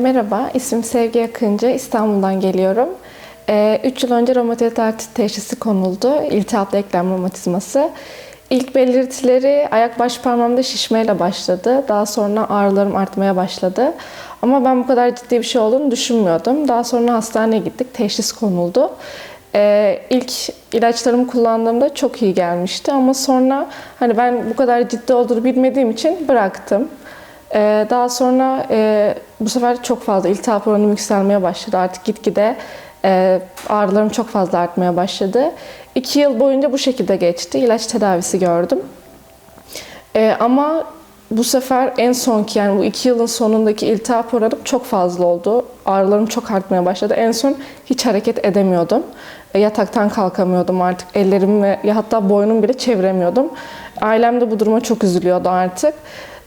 Merhaba, ismim Sevgi Akıncı. İstanbul'dan geliyorum. 3 yıl önce romatoid artrit teşhisi konuldu. İltihaplı eklem romatizması. İlk belirtileri ayak baş parmağımda şişmeyle başladı. Daha sonra ağrılarım artmaya başladı. Ama ben bu kadar ciddi bir şey olduğunu düşünmüyordum. Daha sonra hastaneye gittik, teşhis konuldu. Ee, ilk ilaçlarımı kullandığımda çok iyi gelmişti ama sonra hani ben bu kadar ciddi olduğunu bilmediğim için bıraktım. Ee, daha sonra e, bu sefer çok fazla iltihap oranım yükselmeye başladı. Artık gitgide e, ağrılarım çok fazla artmaya başladı. İki yıl boyunca bu şekilde geçti. İlaç tedavisi gördüm. E, ama bu sefer en sonki yani bu iki yılın sonundaki iltihap oranım çok fazla oldu. Ağrılarım çok artmaya başladı. En son hiç hareket edemiyordum. E, yataktan kalkamıyordum artık. Ellerimi ya hatta boynumu bile çeviremiyordum. Ailem de bu duruma çok üzülüyordu artık.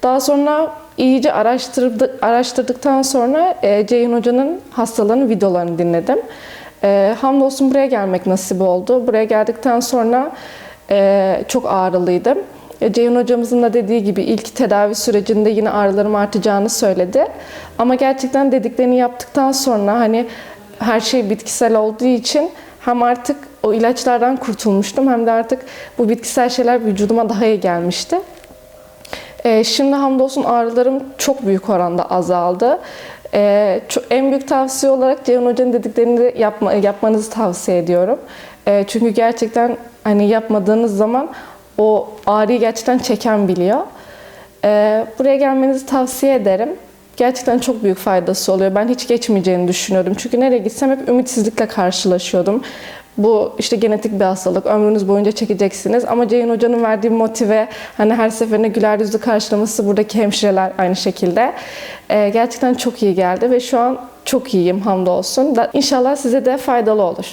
Daha sonra iyice araştırdı, araştırdıktan sonra e, Ceyhun Hoca'nın hastalığının videolarını dinledim. E, hamdolsun buraya gelmek nasip oldu. Buraya geldikten sonra e, çok ağrılıydım. E, Ceyhun hocamızın da dediği gibi ilk tedavi sürecinde yine ağrılarım artacağını söyledi. Ama gerçekten dediklerini yaptıktan sonra hani her şey bitkisel olduğu için hem artık o ilaçlardan kurtulmuştum hem de artık bu bitkisel şeyler vücuduma daha iyi gelmişti. Ee, şimdi hamdolsun ağrılarım çok büyük oranda azaldı. Ee, en büyük tavsiye olarak Ceyhun Hoca'nın dediklerini de yapma, yapmanızı tavsiye ediyorum. Ee, çünkü gerçekten hani yapmadığınız zaman o ağrıyı gerçekten çeken biliyor. Buraya gelmenizi tavsiye ederim. Gerçekten çok büyük faydası oluyor. Ben hiç geçmeyeceğini düşünüyordum. Çünkü nereye gitsem hep ümitsizlikle karşılaşıyordum. Bu işte genetik bir hastalık, ömrünüz boyunca çekeceksiniz. Ama Ceyhun Hoca'nın verdiği motive, hani her seferinde güler yüzlü karşılaması buradaki hemşireler aynı şekilde. Ee, gerçekten çok iyi geldi ve şu an çok iyiyim hamdolsun. Da- İnşallah size de faydalı olur.